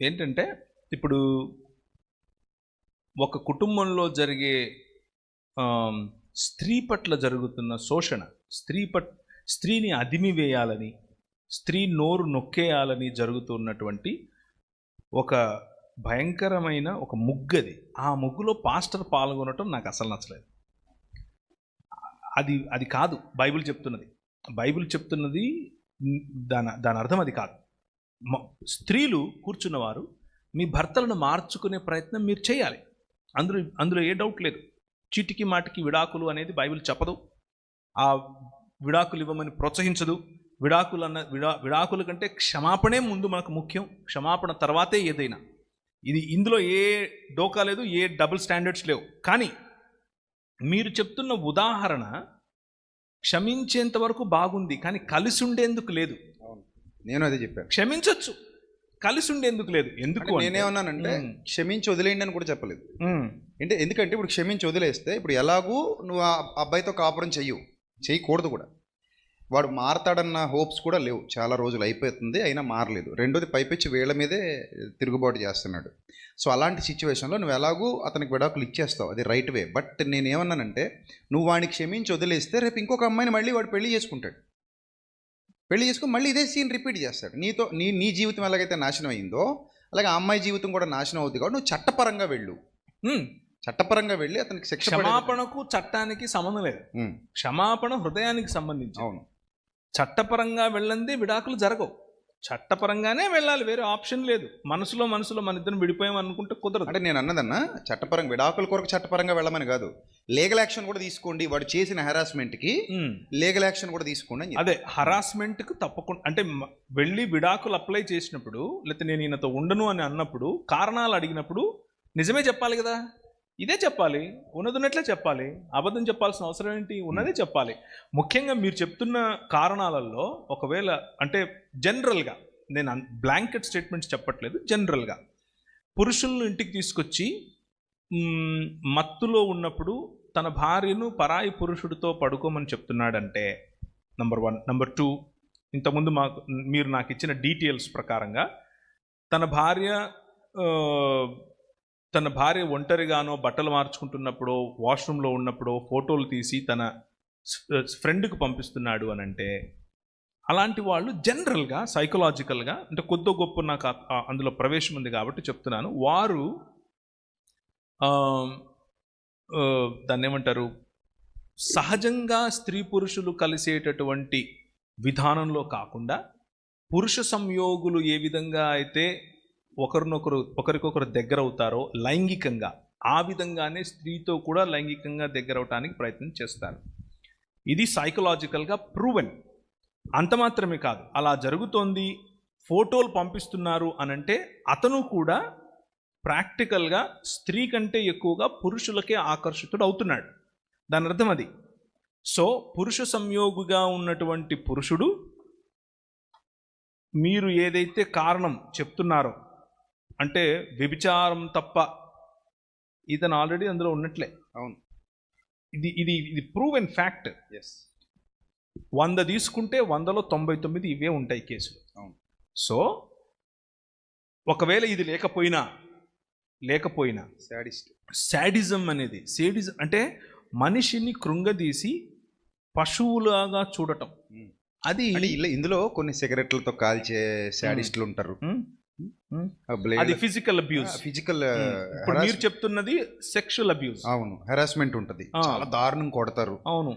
ఏంటంటే ఇప్పుడు ఒక కుటుంబంలో జరిగే స్త్రీ పట్ల జరుగుతున్న శోషణ స్త్రీ పట్ స్త్రీని అదిమి వేయాలని స్త్రీ నోరు నొక్కేయాలని జరుగుతున్నటువంటి ఒక భయంకరమైన ఒక ముగ్గది. ఆ ముగ్గులో పాస్టర్ పాల్గొనటం నాకు అసలు నచ్చలేదు. అది అది కాదు బైబిల్ చెప్తున్నది. బైబిల్ చెప్తున్నది దాని దాని అర్థం అది కాదు. స్త్రీలు కూర్చున్నవారు మీ భర్తలను మార్చుకునే ప్రయత్నం మీరు చేయాలి. అందులో అందులో ఏ డౌట్ లేదు. చీటికి మాటికి విడాకులు అనేది బైబిల్ చెప్పదు. ఆ విడాకులు ఇవ్వమని ప్రోత్సహించదు. విడాకులు అన్న విడా విడాకుల కంటే క్షమాపణే ముందు మనకు ముఖ్యం. క్షమాపణ తర్వాతే ఏదైనా. ఇది ఇందులో ఏ డోకా లేదు ఏ డబుల్ స్టాండర్డ్స్ లేవు. కానీ మీరు చెప్తున్న ఉదాహరణ క్షమించేంత వరకు బాగుంది. కానీ కలిసి ఉండేందుకు లేదు. నేను అదే చెప్పాను. క్షమించొచ్చు. కలిసి ఉండేందుకు లేదు ఎందుకు నేనేమన్నానంటే. క్షమించి వదిలేయండి అని కూడా చెప్పలేదు. అంటే ఎందుకంటే ఇప్పుడు క్షమించి వదిలేస్తే ఇప్పుడు ఎలాగూ నువ్వు ఆ అబ్బాయితో కాపురం చెయ్యవు. చేయకూడదు కూడా. వాడు మారతాడన్న హోప్స్ కూడా లేవు. చాలా రోజులు అయిపోతుంది అయినా మారలేదు. రెండోది పైపెచ్చి వేళ్ళ మీదే తిరుగుబాటు చేస్తున్నాడు. సో అలాంటి సిచ్యువేషన్లో నువ్వు ఎలాగూ అతనికి విడాకులు ఇచ్చేస్తావు. అది రైట్ వే. బట్ నేను ఏమన్నానంటే నువ్వు వాడిని క్షమించి వదిలేస్తే రేపు ఇంకొక అమ్మాయిని మళ్ళీ వాడు పెళ్ళి చేసుకుంటాడు. పెళ్ళి చేసుకుని మళ్ళీ ఇదే సీన్ రిపీట్ చేస్తాడు. నీతో నీ నీ జీవితం ఎలాగైతే నాశనం అయిందో అలాగే ఆ అమ్మాయి జీవితం కూడా నాశనం అవుతుంది కాబట్టి నువ్వు చట్టపరంగా వెళ్ళు. చట్టపరంగా వెళ్ళి అతనికి శిక్ష క్షమాపణకు చట్టానికి సంబంధం లేదు. క్షమాపణ హృదయానికి సంబంధించి అవును. చట్టపరంగా వెళ్ళంది విడాకులు జరగవు. చట్టపరంగానే వెళ్ళాలి వేరే ఆప్షన్ లేదు మనసులో మనసులో మన ఇద్దరం విడిపోయాం అనుకుంటే కుదరదు అంటే నేను అన్నదన్నా చట్టపరంగా విడాకుల కొరకు చట్టపరంగా వెళ్ళమని కాదు లీగల్ యాక్షన్ కూడా తీసుకోండి వాడు చేసిన హెరాస్మెంట్కి. లీగల్ యాక్షన్ కూడా తీసుకోండి. అదే హరాస్మెంట్కి తప్పకుండా అంటే వెళ్ళి విడాకులు అప్లై చేసినప్పుడు లేకపోతే నేను ఈయనతో ఉండను అని అన్నప్పుడు కారణాలు అడిగినప్పుడు నిజమే చెప్పాలి కదా ఇదే చెప్పాలి ఉన్నది ఉన్నట్లే చెప్పాలి అబద్ధం చెప్పాల్సిన అవసరం ఏంటి? ఉన్నదే చెప్పాలి. ముఖ్యంగా మీరు చెప్తున్న కారణాలలో ఒకవేళ అంటే జనరల్గా నేను బ్లాంకెట్ స్టేట్మెంట్స్ చెప్పట్లేదు జనరల్గా. పురుషులను ఇంటికి తీసుకొచ్చి మత్తులో ఉన్నప్పుడు తన భార్యను పరాయి పురుషుడితో పడుకోమని చెప్తున్నాడంటే నంబర్ వన్. నంబర్ టూ ఇంతకుముందు మాకు మీరు నాకు ఇచ్చిన డీటెయిల్స్ ప్రకారంగా తన భార్య తన భార్య ఒంటరిగానో బట్టలు మార్చుకుంటున్నప్పుడో వాష్రూమ్లో ఉన్నప్పుడో ఫోటోలు తీసి తన ఫ్రెండ్కి పంపిస్తున్నాడు అని అంటే అలాంటి వాళ్ళు జనరల్గా సైకలాజికల్గా అంటే కొద్ది గొప్ప నాకు అందులో ప్రవేశం ఉంది కాబట్టి చెప్తున్నాను. వారు దాన్ని ఏమంటారు? సహజంగా స్త్రీ పురుషులు కలిసేటటువంటి విధానంలో కాకుండా పురుష సంయోగులు ఏ విధంగా అయితే ఒకరినొకరు ఒకరికొకరు దగ్గర అవుతారో లైంగికంగా. ఆ విధంగానే స్త్రీతో కూడా లైంగికంగా దగ్గర అవటానికి ప్రయత్నం చేస్తారు. ఇది సైకలాజికల్గా ప్రూవెన్ అంత మాత్రమే కాదు. అలా జరుగుతోంది ఫోటోలు పంపిస్తున్నారు అనంటే అతను కూడా ప్రాక్టికల్గా స్త్రీ కంటే ఎక్కువగా పురుషులకే ఆకర్షితుడు అవుతున్నాడు. దాని అర్థం అది. సో పురుష సంయోగిగా ఉన్నటువంటి పురుషుడు మీరు ఏదైతే కారణం చెప్తున్నారో అంటే వ్యభిచారం తప్ప ఇతను ఆల్రెడీ అందులో ఉన్నట్లే. అవును. ఇది ఇది ఇది ప్రూవ్ అండ్ ఫ్యాక్ట్ ఎస్ వంద తీసుకుంటే వందలో తొంభై తొమ్మిది ఇవే ఉంటాయి కేసులు. అవును. సో ఒకవేళ ఇది లేకపోయినా లేకపోయినా సాడిస్ట్ శాడిజం అనేది సేడిజం అంటే మనిషిని కృంగదీసి పశువులాగా చూడటం. అది ఇందులో కొన్ని సిగరెట్లతో కాల్చే సాడిస్టులు ఉంటారు. అది ఫిజికల్ అబ్యూస్ ఫిజికల్ ఇప్పుడు మీరు చెప్తున్నది సెక్షువల్ అబ్యూస్ అవును హెరాస్మెంట్ ఉంటది. చాలా దారుణం కొడతారు. అవును.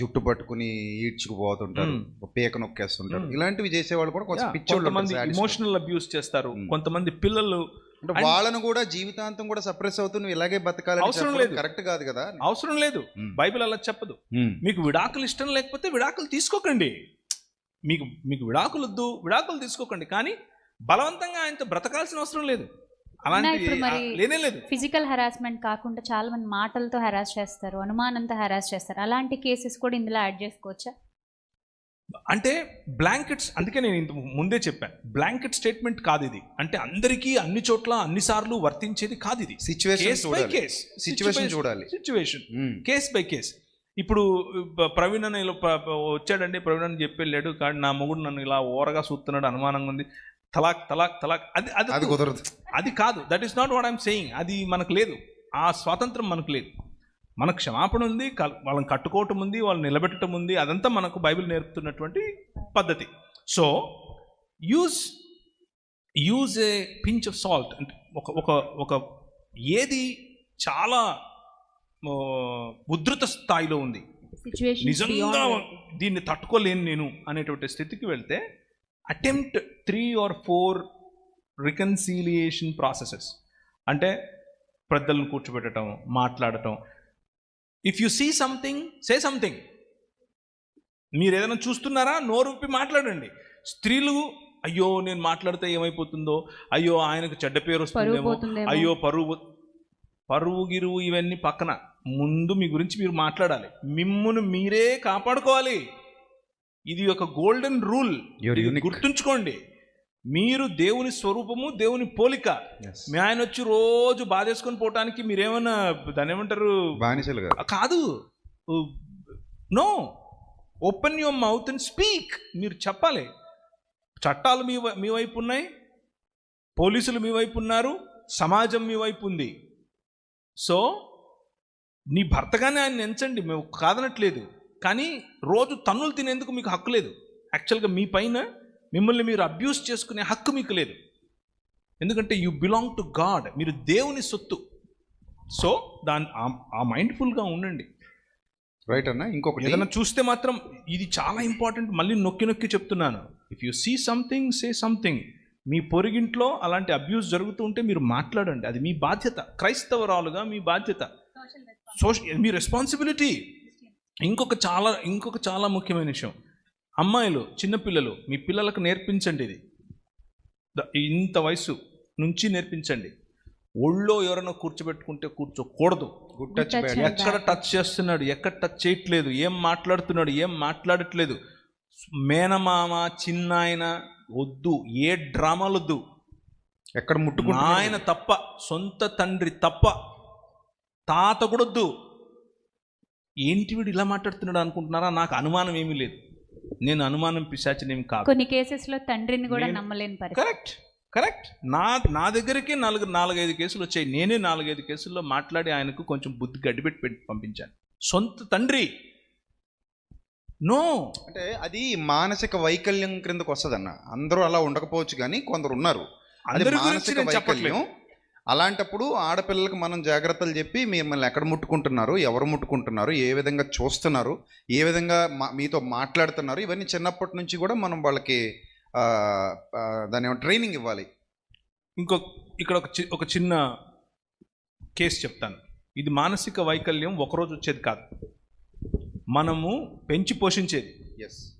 జుట్టు పట్టుకుని ఈడ్చుకుపోతుంటారు పీక నొక్కేస్తుంటారు. ఇలాంటివి చేసేవాళ్ళు కూడా కొంచెం పిచ్చోళ్ళు. ఇమోషనల్ అబ్యూస్ చేస్తారు. కొంతమంది పిల్లలు అంటే వాళ్ళను కూడా జీవితాంతం కూడా సప్రెస్ అవుతూ నువ్వు ఇలాగే బతకాలని అవసరం చెప్పడం లేదు. కరెక్ట్ కాదు కదా. అవసరం లేదు. బైబిల్ అలా చెప్పదు. మీకు విడాకులు ఇష్టం లేకపోతే విడాకులు తీసుకోకండి. మీకు మీకు విడాకులు వద్దు విడాకులు తీసుకోకండి. కానీ బలవంతంగా ఆయనతో బ్రతకాల్సిన అవసరం లేదు. అలాంటి లేనే లేదు. ఫిజికల్ హెరాస్మెంట్ కాకుండా చాలా మంది మాటలతో హెరాస్ చేస్తారు అనుమానంతో హెరాస్ చేస్తారు. అలాంటి కేసెస్ కూడా ఇందులో యాడ్ చేసుకోవచ్చా? అంటే బ్లాంకెట్స్ అందుకే నేను ఇంత ముందే చెప్పాను బ్లాంకెట్ స్టేట్మెంట్ కాదు ఇది. అంటే అందరికీ అన్ని చోట్ల అన్ని సార్లు వర్తించేది కాదు ఇది. సిచ్యువేషన్ కేస్ బై చూడాలి. కేస్ సిచ్యువేషన్ చూడాలి. సిచ్యువేషన్. కేస్ బై కేస్ ఇప్పుడు ప్రవీణ్ ప- వచ్చాడండి. ప్రవీణ్ అని చెప్పి వెళ్ళాడు. కానీ నా మొగుడు నన్ను ఇలా ఓరగా చూస్తున్నాడు అనుమానంగా ఉంది. తలాక్ తలాక్ తలాక్. అది అది అది కుదరదు. అది కాదు. That is not what I'm saying అది మనకు లేదు. ఆ స్వాతంత్రం మనకు లేదు. మన క్షమాపణ ఉంది వాళ్ళని కట్టుకోవటం ఉంది వాళ్ళని నిలబెట్టడం ఉంది. అదంతా మనకు బైబిల్ నేర్పుతున్నటువంటి పద్ధతి. So use use a pinch of salt అంటే ఒక ఒక ఒక ఏది చాలా ఉధృత స్థాయిలో ఉంది. నిజంగా దీన్ని తట్టుకోలేను నేను అనేటువంటి స్థితికి వెళ్తే attempt three or four reconciliation processes అంటే పెద్దలను కూర్చోబెట్టడం మాట్లాడటం. If you see something say something మీరు ఏదైనా చూస్తున్నారా? నోరు విప్పి మాట్లాడండి. స్త్రీలు అయ్యో నేను మాట్లాడితే ఏమైపోతుందో? అయ్యో ఆయనకు చెడ్డ పేరు వస్తుందేమో? అయ్యో పరువు పరువు గిరువు ఇవన్నీ పక్కన. ముందు మీ గురించి మీరు మాట్లాడాలి. మిమ్మును మీరే కాపాడుకోవాలి. ఇది ఒక గోల్డెన్ రూల్. గుర్తుంచుకోండి. మీరు దేవుని స్వరూపము దేవుని పోలిక. మీ ఆయన వచ్చి రోజు బాధేసుకొని పోవటానికి మీరేమన్నా దాని ఏమంటారు? బానిసలు కాదు. No. Open your mouth and speak మీరు చెప్పాలి. చట్టాలు మీ మీ వైపు ఉన్నాయి. పోలీసులు మీ వైపు ఉన్నారు. సమాజం మీ వైపు ఉంది. సో నీ భర్తగానే ఆయన ఎంచండి. మేము కాదనట్లేదు. కానీ రోజు తన్నులు తినేందుకు మీకు హక్కు లేదు. యాక్చువల్గా మీ పైన మిమ్మల్ని మీరు అబ్యూస్ చేసుకునే హక్కు మీకు లేదు. ఎందుకంటే యు బిలాంగ్ టు గాడ్ మీరు దేవుని సొత్తు. సో దాని ఆ- ఆ మైండ్ఫుల్గా ఉండండి. రైట్ అన్న? ఇంకొకటి. ఏదైనా చూస్తే మాత్రం ఇది చాలా ఇంపార్టెంట్ మళ్ళీ నొక్కి నొక్కి చెప్తున్నాను. If you see something say something మీ పొరిగింట్లో అలాంటి అబ్యూస్ జరుగుతూ ఉంటే మీరు మాట్లాడండి. అది మీ బాధ్యత. క్రైస్తవరాలుగా మీ బాధ్యత. సోషల్ మీ రెస్పాన్సిబిలిటీ ఇంకొక చాలా ఇంకొక చాలా ముఖ్యమైన విషయం. అమ్మాయిలు చిన్నపిల్లలు మీ పిల్లలకు నేర్పించండి ఇది. ఇంత వయసు నుంచి నేర్పించండి. ఒళ్ళో ఎవరైనా కూర్చోబెట్టుకుంటే కూర్చోకూడదు. గుడ్ టచ్ ఎక్కడ టచ్ చేస్తున్నాడు? ఎక్కడ టచ్ చేయట్లేదు? ఏం మాట్లాడుతున్నాడు? ఏం మాట్లాడట్లేదు? మేనమామ చిన్నాయన వద్దు. ఏ డ్రామాలు వద్దు ఎక్కడ ముట్టుకుంటున్నాడు? ఆయన తప్ప సొంత తండ్రి తప్ప తాత కూడా వద్దు. ఏంటి వీడు ఇలా మాట్లాడుతున్నాడు అనుకుంటున్నారా? నాకు అనుమానం ఏమీ లేదు. నేను అనుమానం పిశాచినేమి కాదు. కొన్ని కేసెస్లో తండ్రిని కూడా నమ్మలేని పరిస్థితి. Correct correct. నా నా దగ్గరికి నాలుగు నాలుగైదు కేసులు వచ్చాయి. నేనే నాలుగైదు కేసుల్లో మాట్లాడి ఆయనకు కొంచెం బుద్ధి గడ్డిపెట్టి పెట్టి పంపించాను. సొంత తండ్రి. నో. అంటే అది మానసిక వైకల్యం క్రిందకు వస్తుందన్న. అందరూ అలా ఉండకపోవచ్చు కానీ కొందరు ఉన్నారు. అది అందరి గురించి మానసిక నేను చెప్పట్లేదు. వైకల్యం. అలాంటప్పుడు ఆడపిల్లలకు మనం జాగ్రత్తలు చెప్పి మిమ్మల్ని ఎక్కడ ముట్టుకుంటున్నారు ఎవరు ముట్టుకుంటున్నారు ఏ విధంగా చూస్తున్నారు ఏ విధంగా మా- మీతో మాట్లాడుతున్నారు ఇవన్నీ చిన్నప్పటి నుంచి కూడా మనం వాళ్ళకి దాని ట్రైనింగ్ ఇవ్వాలి. ఇంకో ఇక్కడ ఒక చి- ఒక చిన్న కేసు చెప్తాను. ఇది మానసిక వైకల్యం ఒకరోజు వచ్చేది కాదు. మనము పెంచి పోషించేది. ఎస్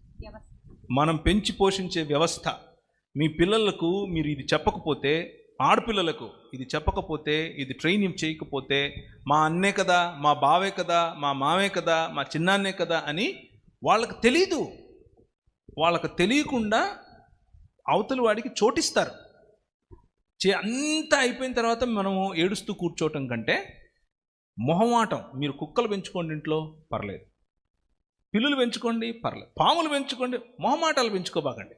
మనం పెంచి పోషించే వ్యవస్థ. మీ పిల్లలకు మీరు ఇది చెప్పకపోతే ఆడపిల్లలకు ఇది చెప్పకపోతే ఇది ట్రైనింగ్ చేయకపోతే మా అన్నే కదా మా బావే కదా మా మావే కదా మా చిన్నాన్నే కదా అని వాళ్ళకి తెలీదు. వాళ్ళకు తెలియకుండా అవతలి వాడికి చోటిస్తారు. చే అంతా అయిపోయిన తర్వాత మనము ఏడుస్తూ కూర్చోవటం కంటే మొహమాటం మీరు కుక్కలు పెంచుకోండి ఇంట్లో పర్లేదు. పిల్లులు పెంచుకోండి పర్లేదు. పాములు పెంచుకోండి మొహమాటాలు పెంచుకోబాకండి.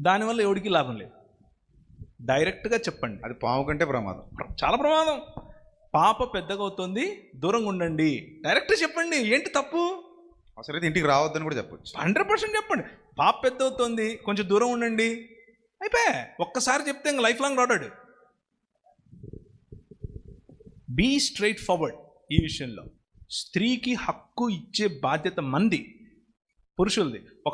దానివల్ల ఎవడికి లాభం లేదు. డైరెక్ట్గా చెప్పండి. అది పాము కంటే ప్రమాదం. చాలా ప్రమాదం. పాప పెద్దగా అవుతుంది దూరంగా ఉండండి. డైరెక్ట్ చెప్పండి ఏంటి తప్పు? అవసరమైతే ఇంటికి రావద్దని కూడా చెప్పొచ్చు. హండ్రెడ్ పర్సెంట్ చెప్పండి. పాప పెద్ద అవుతుంది కొంచెం దూరం ఉండండి. అయిపోయా. ఒక్కసారి చెప్తే ఇంకా లైఫ్ లాంగ్ రాడాడు. బీ స్ట్రైట్ ఫార్వర్డ్ ఈ విషయంలో. స్త్రీకి హక్కు ఇచ్చే బాధ్యత మంది. పురుషులది. ఒక